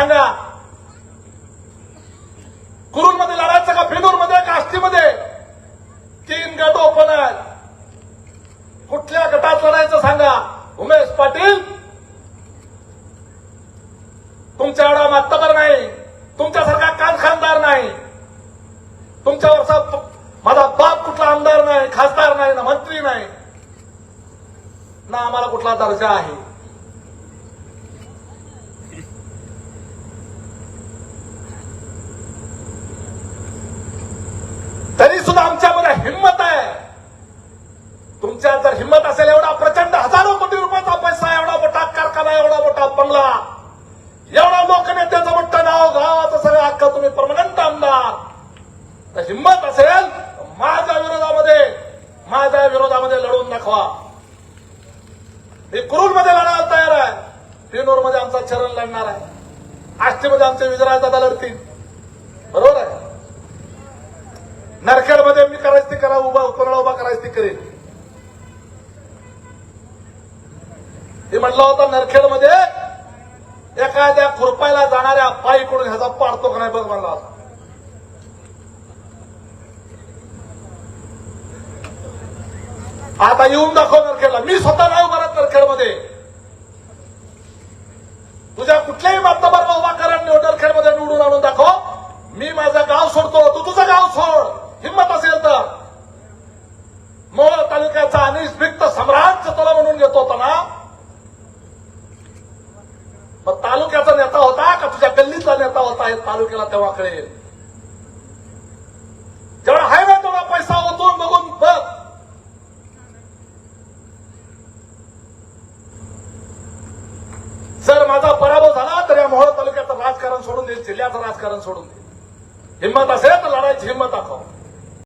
सांगा. कुरुलमध्ये लढायचं का फेनूरमध्ये का आष्टीमध्ये? तीन गट ओपन आहेत. कुठल्या गटात लढायचं सांगा. उमेश पाटील तुमच्या एवढा मातबर नाही. तुमच्यासारखा कान खानदार नाही तुमच्यावरचा माझा बाप कुठला आमदार नाही खासदार नाही ना मंत्री नाही. ना आम्हाला कुठला दर्जा आहे. तरी सुद्धा आमच्यामध्ये हिंमत आहे. तुमच्या जर हिंमत असेल एवढा प्रचंड हजारो कोटी रुपयाचा पैसा एवढा मोठा कारखाना एवढा मोठा बंगला एवढा लोकनेत्याचं मोठं नाव गावाचं सगळं हक्क तुम्ही परमनंट आमदार तर हिंमत असेल माझ्या विरोधामध्ये माझ्या विरोधामध्ये लढून दाखवा. मी कुरुलमध्ये लढायला तयार आहे. पिनोरमध्ये आमचा चरण लढणार आहे. आष्टीमध्ये आमचे विजयराज दादा लढतील बरोबर आहे नरखेडमध्ये मी करायची ती करा उभा कोणाला उभा करायचं ती करेल. हे म्हटलं होतं नरखेडमध्ये एखाद्या खुरपायला जाणाऱ्या पायीकडून ह्याचा पाडतो का नाही बघ म्हणला होता. आता येऊन दाखव नरखेडला. मी स्वतः नाही उभा राहत नरखेडमध्ये. तुझ्या कुठल्याही मातबार उभा करा नरखेडमध्ये निवडून आणून दाखव मी माझं गाव सोडतो तू तुझं गाव सोड हिंमत असेल तर मोळ तालुक्याचा अनिश भिक्त सम्राट तुला म्हणून घेतो होता ना मग तालुक्याचा नेता होता का तुझ्या गल्लीचा नेता होता हे तालुक्याला तेव्हा कळेल. जेवढा हायवे तेवढा पैसा ओतून बघून बघ. जर माझा पराभव झाला तर या मोहोळ तालुक्याचं राजकारण सोडून देईल जिल्ह्याचं राजकारण सोडून देईल. हिंमत असेल तर लढायची हिंमत दाखव.